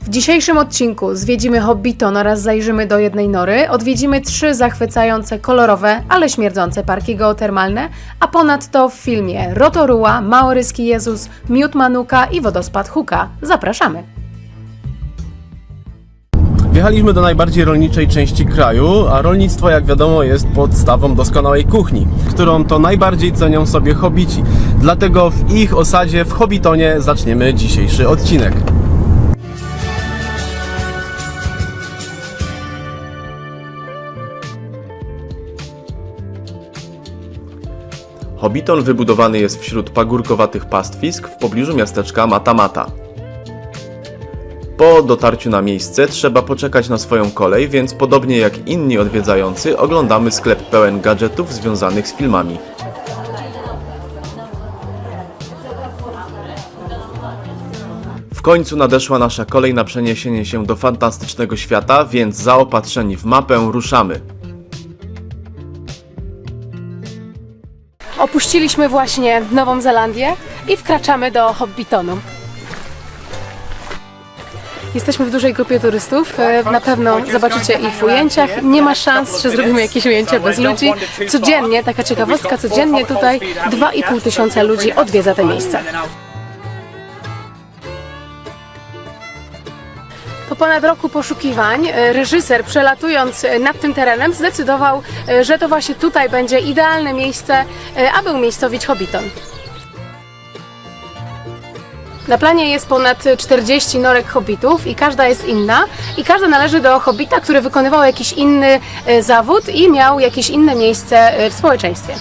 W dzisiejszym odcinku zwiedzimy Hobbiton oraz zajrzymy do jednej nory, odwiedzimy trzy zachwycające, kolorowe, ale śmierdzące parki geotermalne, a ponadto w filmie Rotorua, Maoryski Jezus, Miód Manuka i Wodospad Huka. Zapraszamy! Wjechaliśmy do najbardziej rolniczej części kraju, a rolnictwo, jak wiadomo, jest podstawą doskonałej kuchni, którą to najbardziej cenią sobie hobici. Dlatego w ich osadzie w Hobitonie zaczniemy dzisiejszy odcinek. Hobbiton wybudowany jest wśród pagórkowatych pastwisk w pobliżu miasteczka Matamata. Po dotarciu na miejsce trzeba poczekać na swoją kolej, więc podobnie jak inni odwiedzający, oglądamy sklep pełen gadżetów związanych z filmami. W końcu nadeszła nasza kolej na przeniesienie się do fantastycznego świata, więc zaopatrzeni w mapę ruszamy. Opuściliśmy właśnie Nową Zelandię i wkraczamy do Hobbitonu. Jesteśmy w dużej grupie turystów. E, Na pewno zobaczycie ich w ujęciach. Nie ma szans, że zrobimy jakieś ujęcia bez ludzi. Codziennie, taka ciekawostka, codziennie tutaj 2,5 tysiąca ludzi odwiedza te miejsca. Po ponad roku poszukiwań e, reżyser przelatując e, nad tym terenem zdecydował, e, że to właśnie tutaj będzie idealne miejsce, aby umiejscowić Hobbiton. Na planie jest ponad 40 norek hobbitów i każda jest inna i każda należy do hobbita, który wykonywał jakiś inny zawód i miał jakieś inne miejsce w społeczeństwie.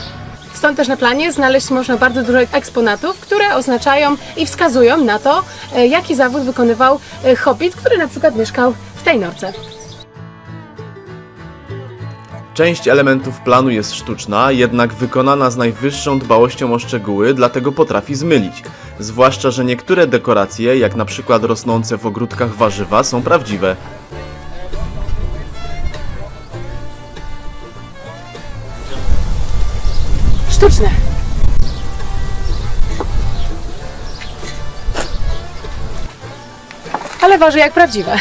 Stąd też na planie znaleźć można bardzo dużo eksponatów, które oznaczają i wskazują na to, e, jaki zawód wykonywał e, hobbit, który na przykład mieszkał w tej norce. Część elementów planu jest sztuczna, jednak wykonana z najwyższą dbałością o szczegóły, dlatego potrafi zmylić. Zwłaszcza, że niektóre dekoracje, jak na przykład rosnące w ogródkach warzywa, są prawdziwe. Waży jak prawdziwe.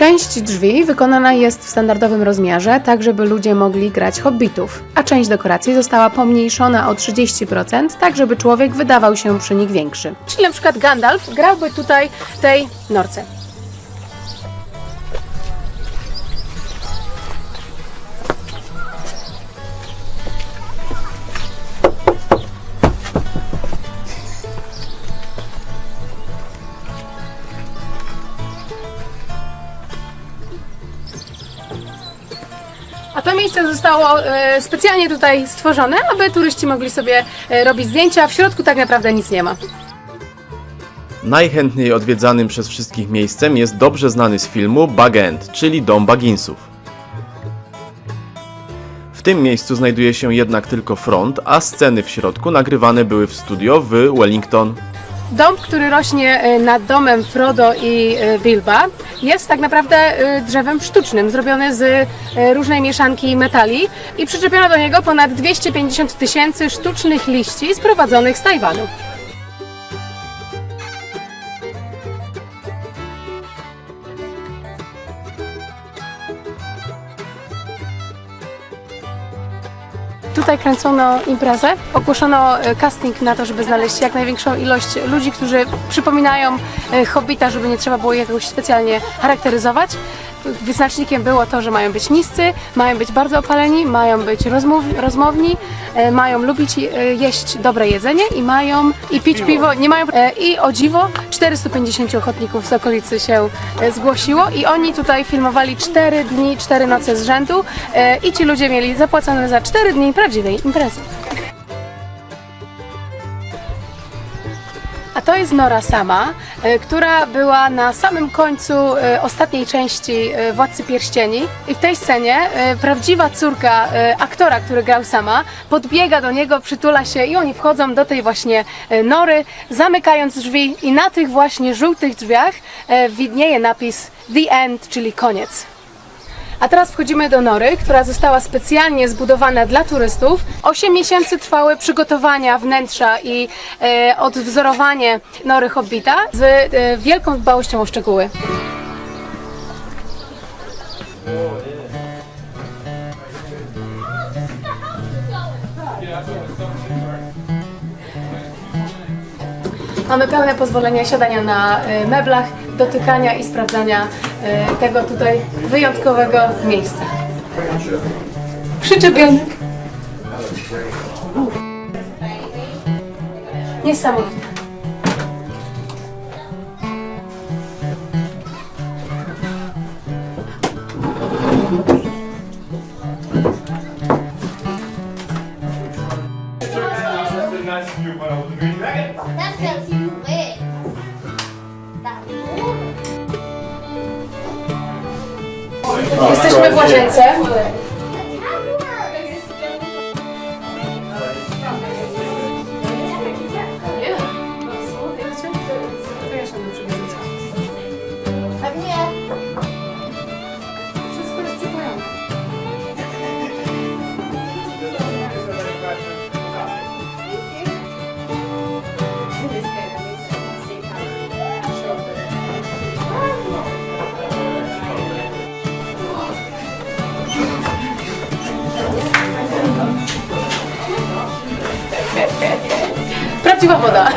Część drzwi wykonana jest w standardowym rozmiarze, tak żeby ludzie mogli grać hobbitów, a część dekoracji została pomniejszona o 30%, tak żeby człowiek wydawał się przy nich większy. Czyli na przykład Gandalf grałby tutaj w tej norce. Miejsce zostało e, specjalnie tutaj stworzone, aby turyści mogli sobie e, robić zdjęcia. W środku tak naprawdę nic nie ma. Najchętniej odwiedzanym przez wszystkich miejscem jest dobrze znany z filmu Bug End, czyli Dom Bagginsów. W tym miejscu znajduje się jednak tylko front, a sceny w środku nagrywane były w studio w Wellington. Dom, który rośnie e, nad domem Frodo i e, Bilba, jest tak naprawdę e, drzewem sztucznym, zrobione z różnej mieszanki metali i przyczepiono do niego ponad 250 tysięcy sztucznych liści sprowadzonych z Tajwanu. Tutaj kręcono imprezę, ogłoszono e, casting na to, żeby znaleźć jak największą ilość ludzi, którzy przypominają e, Hobbita, żeby nie trzeba było ich jakoś specjalnie charakteryzować. Wyznacznikiem było to, że mają być niscy, mają być bardzo opaleni, mają być rozmów, rozmowni, e, mają lubić e, jeść dobre jedzenie i mają i pić piwo, nie mają e, i o dziwo 450 ochotników z okolicy się e, zgłosiło i oni tutaj filmowali 4 dni, 4 noce z rzędu e, i ci ludzie mieli zapłacone za 4 dni prawdziwej imprezy. To jest Nora sama, e, która była na samym końcu e, ostatniej części e, Władcy Pierścieni. I w tej scenie prawdziwa córka aktora, który grał sama, podbiega do niego, przytula się i oni wchodzą do tej właśnie nory, zamykając drzwi i na tych właśnie żółtych drzwiach widnieje napis The End, czyli koniec. A teraz wchodzimy do nory, która została specjalnie zbudowana dla turystów. 8 miesięcy trwały przygotowania wnętrza i e, odwzorowanie nory Hobbita z e, wielką dbałością o szczegóły. Mamy pełne pozwolenie siadania na e, meblach, dotykania i sprawdzania tego tutaj wyjątkowego miejsca. Przyczepionek. Niesamowite. Jesteśmy w łazience. Prawdziwa woda.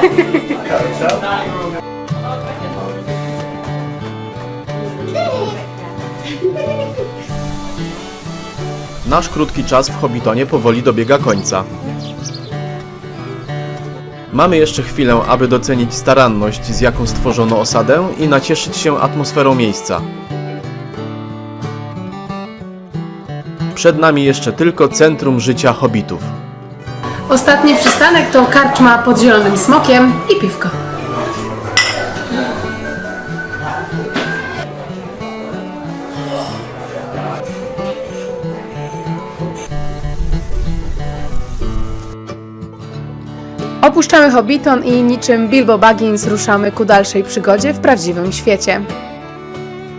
Nasz krótki czas w Hobbitonie powoli dobiega końca. Mamy jeszcze chwilę, aby docenić staranność, z jaką stworzono osadę i nacieszyć się atmosferą miejsca. Przed nami jeszcze tylko centrum życia hobbitów. Ostatni przystanek to karczma pod zielonym smokiem i piwko. Opuszczamy Hobbiton i niczym Bilbo Baggins ruszamy ku dalszej przygodzie w prawdziwym świecie.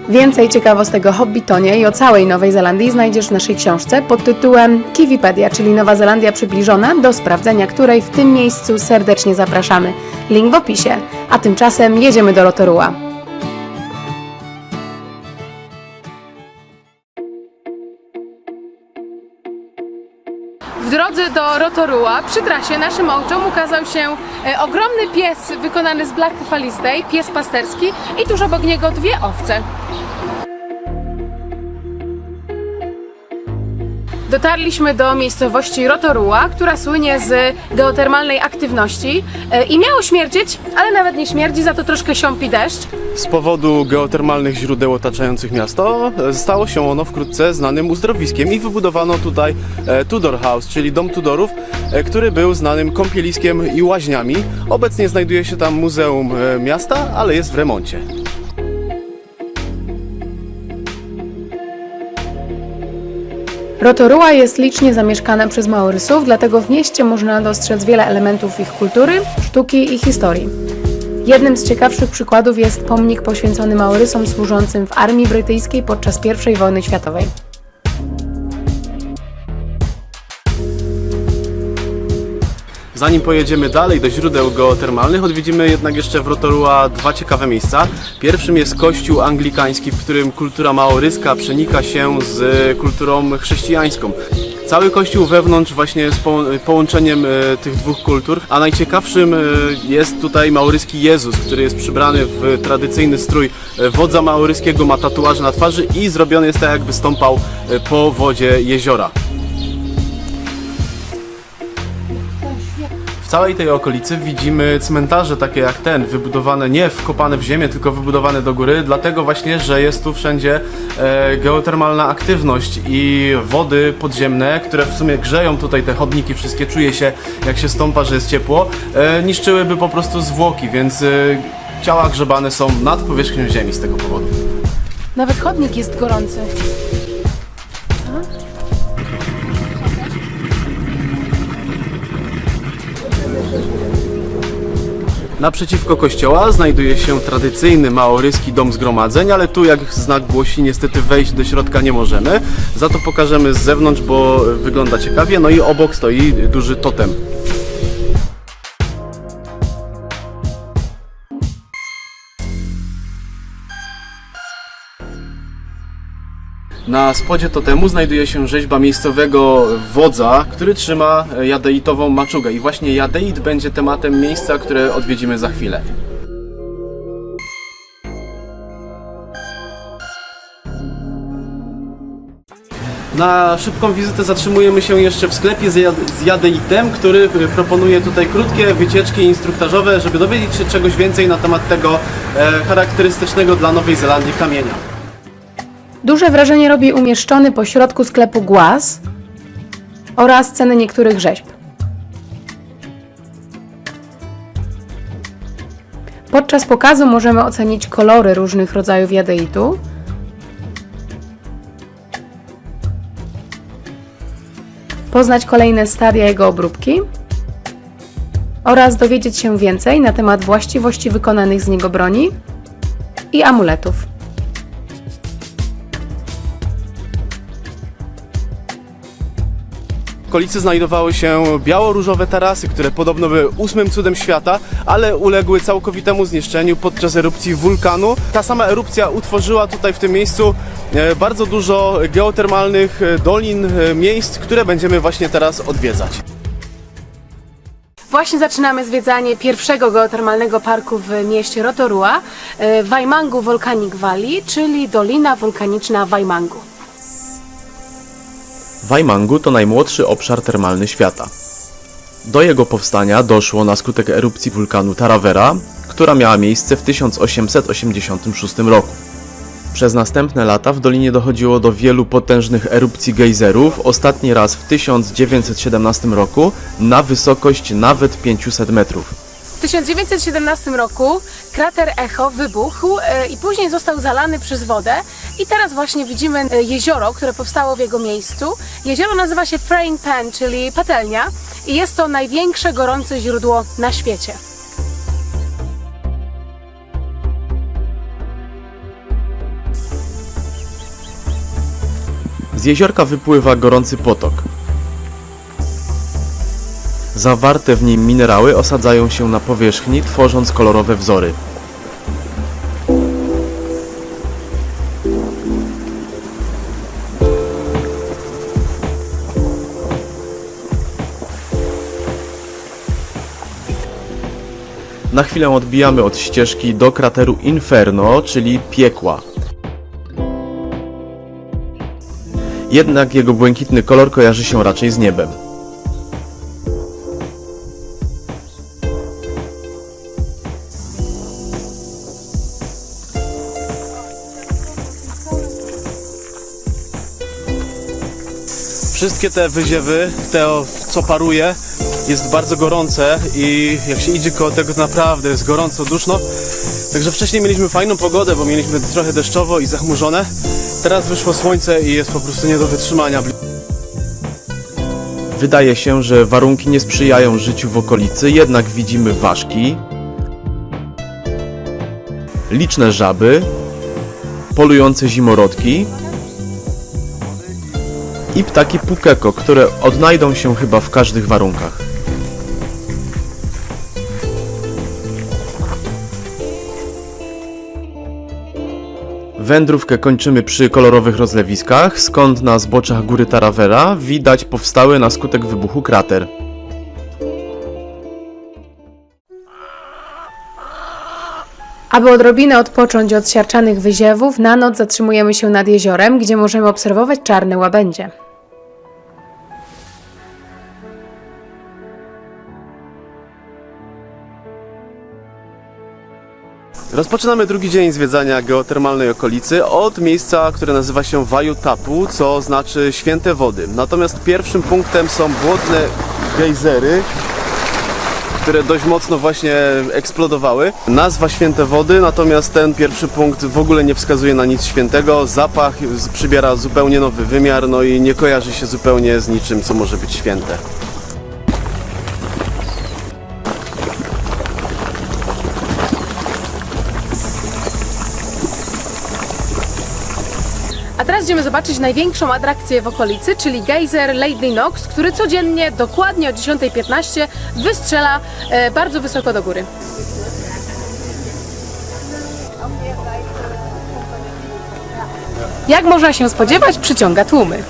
Więcej ciekawostek o Hobbitonie i o całej Nowej Zelandii znajdziesz w naszej książce pod tytułem Kiwipedia, czyli Nowa Zelandia przybliżona, do sprawdzenia której w tym miejscu serdecznie zapraszamy. Link w opisie. A tymczasem jedziemy do Rotorua. Rotorua przy trasie naszym oczom ukazał się e, ogromny pies wykonany z blachy falistej, pies pasterski i tuż obok niego dwie owce. Dotarliśmy do miejscowości Rotorua, która słynie z geotermalnej aktywności e, i miało śmierdzieć, ale nawet nie śmierdzi, za to troszkę siąpi deszcz. Z powodu geotermalnych źródeł otaczających miasto e, stało się ono wkrótce znanym uzdrowiskiem i wybudowano tutaj e, Tudor House, czyli dom Tudorów, który był znanym kąpieliskiem i łaźniami. Obecnie znajduje się tam Muzeum Miasta, ale jest w remoncie. Rotorua jest licznie zamieszkana przez Maorysów, dlatego w mieście można dostrzec wiele elementów ich kultury, sztuki i historii. Jednym z ciekawszych przykładów jest pomnik poświęcony Maorysom służącym w armii brytyjskiej podczas I wojny światowej. Zanim pojedziemy dalej do źródeł geotermalnych, odwiedzimy jednak jeszcze w Rotorua dwa ciekawe miejsca. Pierwszym jest kościół anglikański, w którym kultura maoryska przenika się z kulturą chrześcijańską. Cały kościół wewnątrz właśnie jest poł- połączeniem e, tych dwóch kultur, a najciekawszym e, jest tutaj maoryski Jezus, który jest przybrany w tradycyjny strój e, wodza maoryskiego, ma tatuaże na twarzy i zrobiony jest tak jakby stąpał po wodzie jeziora. Całej tej okolicy widzimy cmentarze takie jak ten, wybudowane nie wkopane w ziemię, tylko wybudowane do góry, dlatego właśnie, że jest tu wszędzie e, geotermalna aktywność i wody podziemne, które w sumie grzeją tutaj te chodniki, wszystkie czuje się jak się stąpa, że jest ciepło, e, niszczyłyby po prostu zwłoki, więc e, ciała grzebane są nad powierzchnią ziemi z tego powodu. Nawet chodnik jest gorący. Naprzeciwko kościoła znajduje się tradycyjny maoryski dom zgromadzeń, ale tu jak znak głosi niestety wejść do środka nie możemy. Za to pokażemy z zewnątrz, bo wygląda ciekawie. No i obok stoi duży totem. Na spodzie totemu znajduje się rzeźba miejscowego wodza, który trzyma jadeitową maczugę. I właśnie jadeit będzie tematem miejsca, które odwiedzimy za chwilę. Na szybką wizytę zatrzymujemy się jeszcze w sklepie z jad- z jadeitem, który proponuje tutaj krótkie wycieczki instruktażowe, żeby dowiedzieć się czegoś więcej na temat tego e, charakterystycznego dla Nowej Zelandii kamienia. Duże wrażenie robi umieszczony po środku sklepu głaz oraz ceny niektórych rzeźb. Podczas pokazu możemy ocenić kolory różnych rodzajów jadeitu. Poznać kolejne stadia jego obróbki oraz dowiedzieć się więcej na temat właściwości wykonanych z niego broni i amuletów. Okolicy znajdowały się biało-różowe tarasy, które podobno były ósmym cudem świata, ale uległy całkowitemu zniszczeniu podczas erupcji wulkanu. Ta sama erupcja utworzyła tutaj w tym miejscu e, bardzo dużo geotermalnych e, dolin, e, miejsc, które będziemy właśnie teraz odwiedzać. Właśnie zaczynamy zwiedzanie pierwszego geotermalnego parku w mieście Rotorua, Waimangu Volcanic Valley, czyli Dolina Wulkaniczna Waimangu. Waimangu to najmłodszy obszar termalny świata. Do jego powstania doszło na skutek erupcji wulkanu Taravera, która miała miejsce w 1886 roku. Przez następne lata w dolinie dochodziło do wielu potężnych erupcji gejzerów, ostatni raz w 1917 roku na wysokość nawet 500 metrów. W 1917 roku krater Echo wybuchł e, i później został zalany przez wodę i teraz właśnie widzimy e, jezioro, które powstało w jego miejscu. Jezioro nazywa się Frying Pan, czyli patelnia i jest to największe gorące źródło na świecie. Z jeziorka wypływa gorący potok. Zawarte w nim minerały osadzają się na powierzchni, tworząc kolorowe wzory. Na chwilę odbijamy od ścieżki do krateru Inferno, czyli piekła. Jednak jego błękitny kolor kojarzy się raczej z niebem. Wszystkie te wyziewy, to co paruje, jest bardzo gorące i jak się idzie koło tego, to naprawdę jest gorąco, duszno. Także wcześniej mieliśmy fajną pogodę, bo mieliśmy trochę deszczowo i zachmurzone. Teraz wyszło słońce i jest po prostu nie do wytrzymania. Wydaje się, że warunki nie sprzyjają życiu w okolicy, jednak widzimy ważki, liczne żaby, polujące zimorodki i ptaki pukeko, które odnajdą się chyba w każdych warunkach. Wędrówkę kończymy przy kolorowych rozlewiskach, skąd na zboczach góry Taravera widać powstały na skutek wybuchu krater. Aby odrobinę odpocząć od siarczanych wyziewów, na noc zatrzymujemy się nad jeziorem, gdzie możemy obserwować czarne łabędzie. Rozpoczynamy drugi dzień zwiedzania geotermalnej okolicy od miejsca, które nazywa się Wajutapu, co znaczy święte wody. Natomiast pierwszym punktem są błotne gejzery, które dość mocno właśnie eksplodowały. Nazwa święte wody, natomiast ten pierwszy punkt w ogóle nie wskazuje na nic świętego. Zapach przybiera zupełnie nowy wymiar, no i nie kojarzy się zupełnie z niczym, co może być święte. Idziemy zobaczyć największą atrakcję w okolicy, czyli gejzer Lady Knox, który codziennie, dokładnie o 10.15 wystrzela e, bardzo wysoko do góry. Jak można się spodziewać, przyciąga tłumy.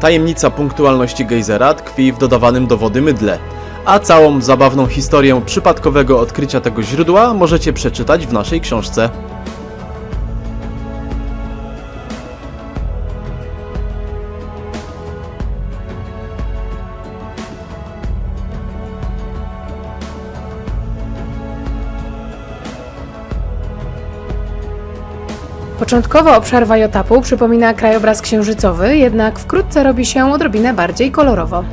Tajemnica punktualności gejzera tkwi w dodawanym do wody mydle, a całą zabawną historię przypadkowego odkrycia tego źródła możecie przeczytać w naszej książce. Początkowo obszar Wajotapu przypomina krajobraz księżycowy, jednak wkrótce robi się odrobinę bardziej kolorowo.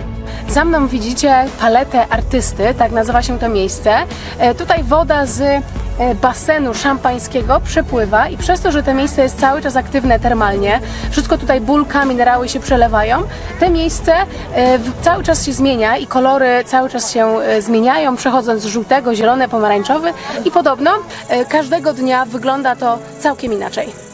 Za mną widzicie paletę artysty, tak nazywa się to miejsce. E, Tutaj woda z e, basenu szampańskiego przepływa i przez to, że to miejsce jest cały czas aktywne termalnie, wszystko tutaj bulka, minerały się przelewają, to miejsce e, cały czas się zmienia i kolory cały czas się zmieniają, przechodząc z żółtego, zielone, pomarańczowy i podobno każdego dnia wygląda to całkiem inaczej.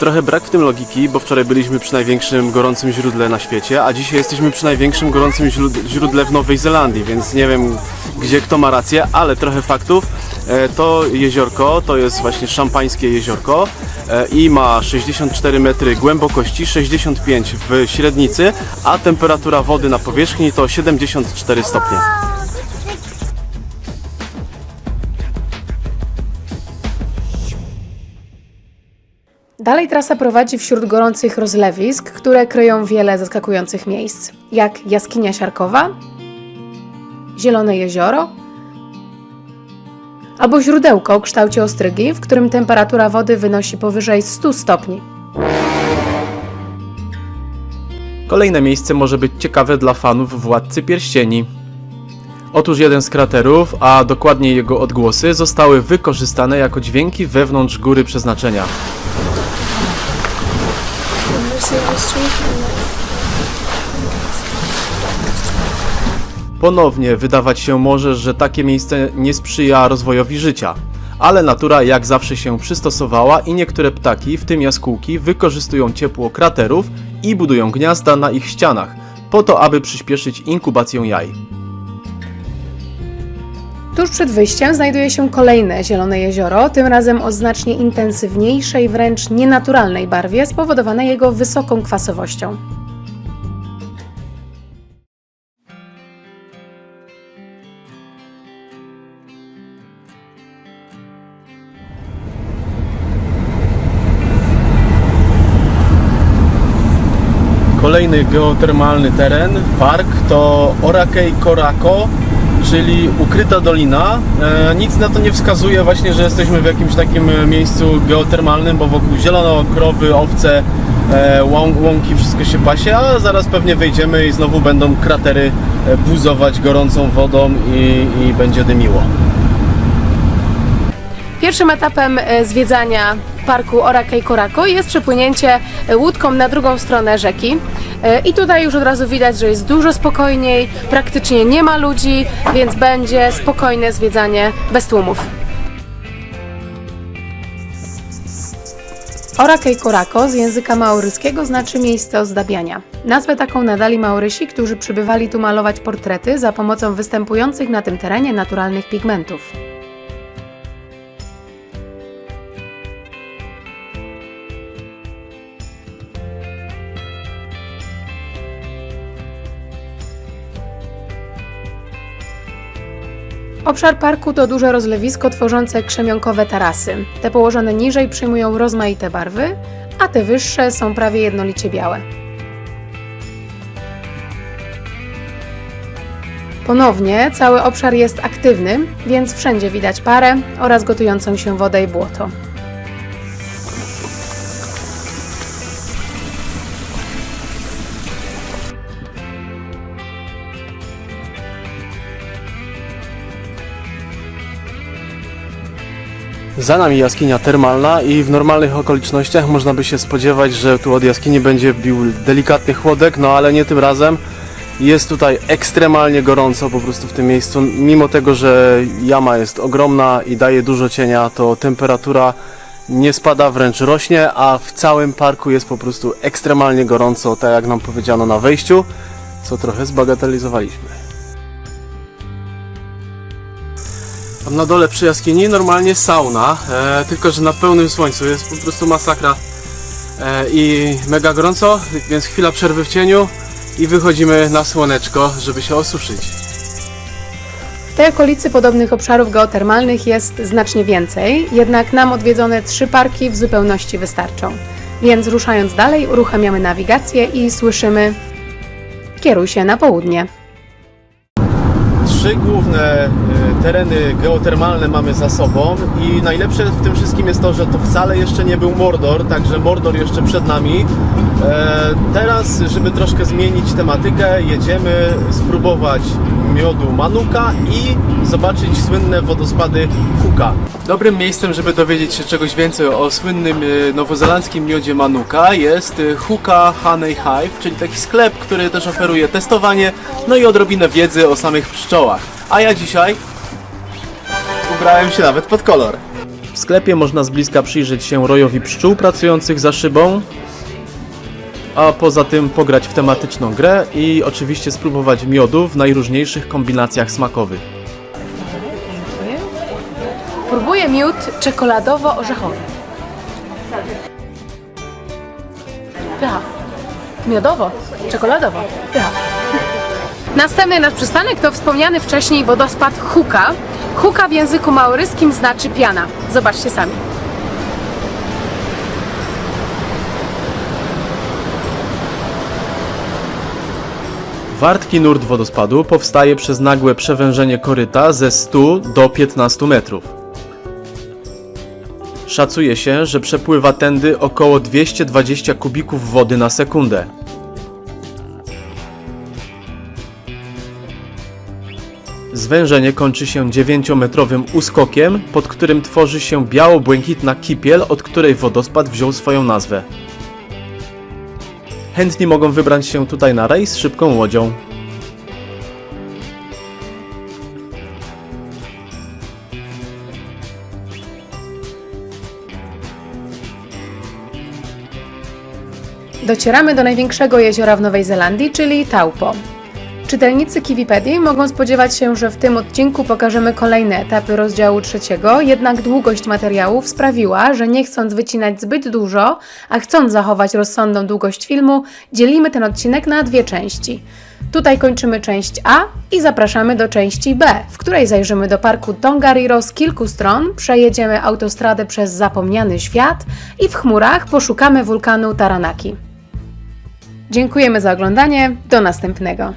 Trochę brak w tym logiki, bo wczoraj byliśmy przy największym gorącym źródle na świecie, a dzisiaj jesteśmy przy największym gorącym źród- źródle w Nowej Zelandii, więc nie wiem gdzie kto ma rację, ale trochę faktów. E, To jeziorko to jest właśnie szampańskie jeziorko e, i ma 64 metry głębokości, 65 w średnicy, a temperatura wody na powierzchni to 74 stopnie. Dalej trasa prowadzi wśród gorących rozlewisk, które kryją wiele zaskakujących miejsc, jak jaskinia siarkowa, zielone jezioro albo źródełko o kształcie ostrygi, w którym temperatura wody wynosi powyżej 100 stopni. Kolejne miejsce może być ciekawe dla fanów Władcy Pierścieni. Otóż jeden z kraterów, a dokładniej jego odgłosy, zostały wykorzystane jako dźwięki wewnątrz góry przeznaczenia. Ponownie wydawać się może, że takie miejsce nie sprzyja rozwojowi życia, ale natura jak zawsze się przystosowała i niektóre ptaki, w tym jaskółki, wykorzystują ciepło kraterów i budują gniazda na ich ścianach, po to aby przyspieszyć inkubację jaj. Tuż przed wyjściem znajduje się kolejne zielone jezioro, tym razem o znacznie intensywniejszej, wręcz nienaturalnej barwie, spowodowanej jego wysoką kwasowością. Kolejny geotermalny teren, park to Orakei Korako, czyli ukryta dolina. E, nic na to nie wskazuje właśnie, że jesteśmy w jakimś takim e, miejscu geotermalnym, bo wokół zielono, krowy, owce, e, łą- łąki, wszystko się pasie, a zaraz pewnie wejdziemy i znowu będą kratery buzować gorącą wodą i, i będzie dymiło. Pierwszym etapem e, zwiedzania parku Orakei Korako jest przepłynięcie e, łódką na drugą stronę rzeki. E, I tutaj już od razu widać, że jest dużo spokojniej, praktycznie nie ma ludzi, więc będzie spokojne zwiedzanie bez tłumów. Orakei Korako z języka maoryskiego znaczy miejsce ozdabiania. Nazwę taką nadali Maorysi, którzy przybywali tu malować portrety za pomocą występujących na tym terenie naturalnych pigmentów. Obszar parku to duże rozlewisko tworzące krzemionkowe tarasy. Te położone niżej przyjmują rozmaite barwy, a te wyższe są prawie jednolicie białe. Ponownie cały obszar jest aktywny, więc wszędzie widać parę oraz gotującą się wodę i błoto. Za nami jaskinia termalna i w normalnych okolicznościach można by się spodziewać, że tu od jaskini będzie bił delikatny chłodek, no ale nie tym razem. Jest tutaj ekstremalnie gorąco po prostu w tym miejscu. Mimo tego, że jama jest ogromna i daje dużo cienia, to temperatura nie spada, wręcz rośnie, a w całym parku jest po prostu ekstremalnie gorąco, tak jak nam powiedziano na wejściu, co trochę zbagatelizowaliśmy. Tam na dole przy jaskini normalnie sauna, e, tylko że na pełnym słońcu jest po prostu masakra e, i mega gorąco, więc chwila przerwy w cieniu i wychodzimy na słoneczko, żeby się osuszyć. W tej okolicy podobnych obszarów geotermalnych jest znacznie więcej, jednak nam odwiedzone trzy parki w zupełności wystarczą. Więc ruszając dalej, uruchamiamy nawigację i słyszymy kieruj się na południe. Trzy główne tereny geotermalne mamy za sobą i najlepsze w tym wszystkim jest to, że to wcale jeszcze nie był Mordor, także Mordor jeszcze przed nami. E, Teraz, żeby troszkę zmienić tematykę, jedziemy spróbować miodu Manuka i zobaczyć słynne wodospady Huka. Dobrym miejscem, żeby dowiedzieć się czegoś więcej o słynnym e, nowozelandzkim miodzie Manuka jest e, Huka Honey Hive, czyli taki sklep, który też oferuje testowanie, no i odrobinę wiedzy o samych pszczołach. A ja dzisiaj ubrałem się nawet pod kolor. W sklepie można z bliska przyjrzeć się rojowi pszczół pracujących za szybą, a poza tym pograć w tematyczną grę i oczywiście spróbować miodu w najróżniejszych kombinacjach smakowych. Próbuję miód czekoladowo-orzechowy. Pycha. Miodowo, czekoladowo. Pycha. Następny nasz przystanek to wspomniany wcześniej wodospad Huka. Huka w języku maoryskim znaczy piana. Zobaczcie sami. Wartki nurt wodospadu powstaje przez nagłe przewężenie koryta ze 100 do 15 metrów. Szacuje się, że przepływa tędy około 220 kubików wody na sekundę. Zwężenie kończy się 9-metrowym uskokiem, pod którym tworzy się biało-błękitna kipiel, od której wodospad wziął swoją nazwę. Chętni mogą wybrać się tutaj na rejs szybką łodzią. Docieramy do największego jeziora w Nowej Zelandii, czyli Taupo. Czytelnicy Kiwipedii mogą spodziewać się, że w tym odcinku pokażemy kolejne etapy rozdziału trzeciego, jednak długość materiałów sprawiła, że nie chcąc wycinać zbyt dużo, a chcąc zachować rozsądną długość filmu, dzielimy ten odcinek na dwie części. Tutaj kończymy część A i zapraszamy do części B, w której zajrzymy do parku Tongariro z kilku stron, przejedziemy autostradę przez zapomniany świat i w chmurach poszukamy wulkanu Taranaki. Dziękujemy za oglądanie, do następnego.